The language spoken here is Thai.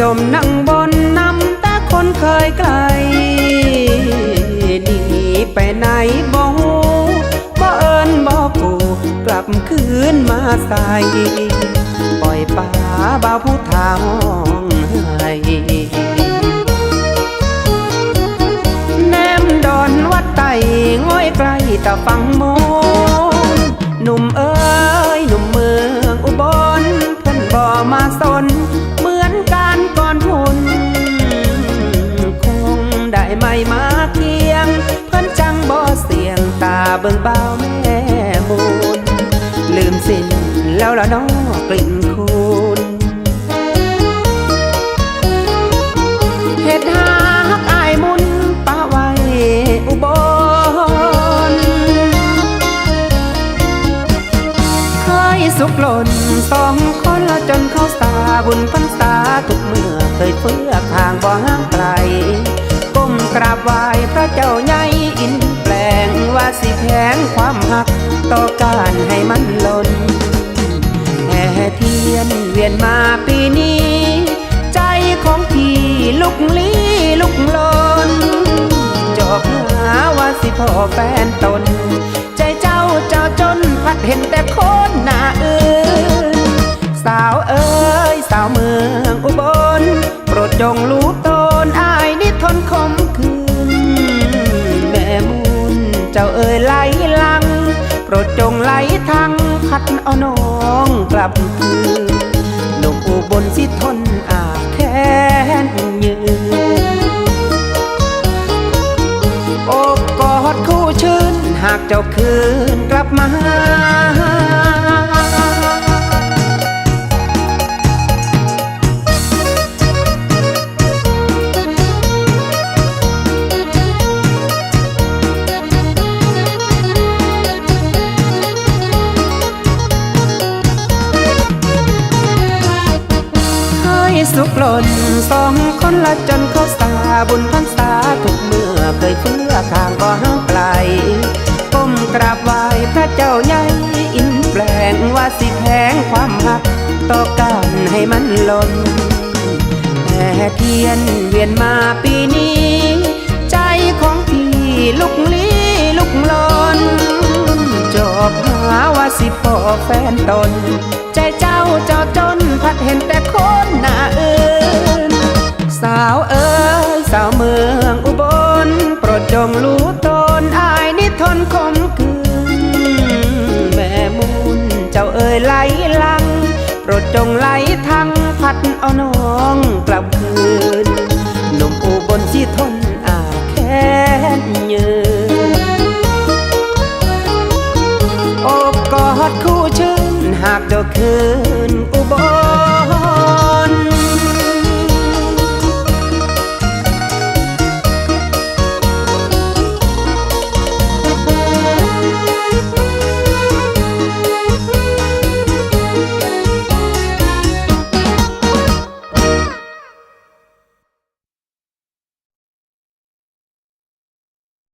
จมนั่งบนน้ำตาคนเคยไกลหนีไปไหนบ่ฮู้บ่เอิญบ่กูกลับคืนมาใส่ปล่อยป่าบ่าวผู้ทาห้องให้แนมดอนวัดไต่ง่อยไกลแต่ฟังโม บิ่งเบาแม่บุญลืมสิ้นแล้วละน้อกลิ่นคุณเฮ็ดหากอายมุนป้าไว้อุบลเคยสุกหล่นสองคนละจนเข้าสาบุญพรรษาทุกเมื่อเคยเฟื้อ หักต่อการให้มันหล่นแห่เทียนเวียนมาปีนี้ ใจของพี่ลุกลี้ลุกลน จอบหาว่าสิพ่อแฟนตน ใจเจ้าเจ้าจนพัดเห็นแต่คนหน้าอื่น สาวเอ้ยสาวเมืองอุบล โปรดจงรู้ตน รดจงไหลทางพัดเอาน้องกลับคืนหนุ่มอุบลสิทนอาจแค้น สุกล่นสองคนละจนเขาสาบุญพรรษาทุกเมื่อเคยเพื่อข้างก็ห่างไกลก้มกราบไหว้พระเจ้าใหญ่อินแปลงว่าสิแพงความหักต่อการให้มันล่นแห่เทียนเวียนมาปีนี้ ใจของพี่ลุกลี้ลุกลนจอบหาว่าสิพ่อแฟนตน ใจเจ้าเจ้าจ พัดเห็นแต่คนหน้าอื่น สาวเอ๋ยสาวเมืองอุบลโปรดจงรู้ตนอายนิทนคมคืนแม่มุนเจ้าเอ๋ยไหลลัง โปรดจงไหลทางพัดเอาน้องกลับคืนหนุ่มอุบลสิทนอาแค้นยืนอบกอดคู่ชื่นหากเจ้าคืน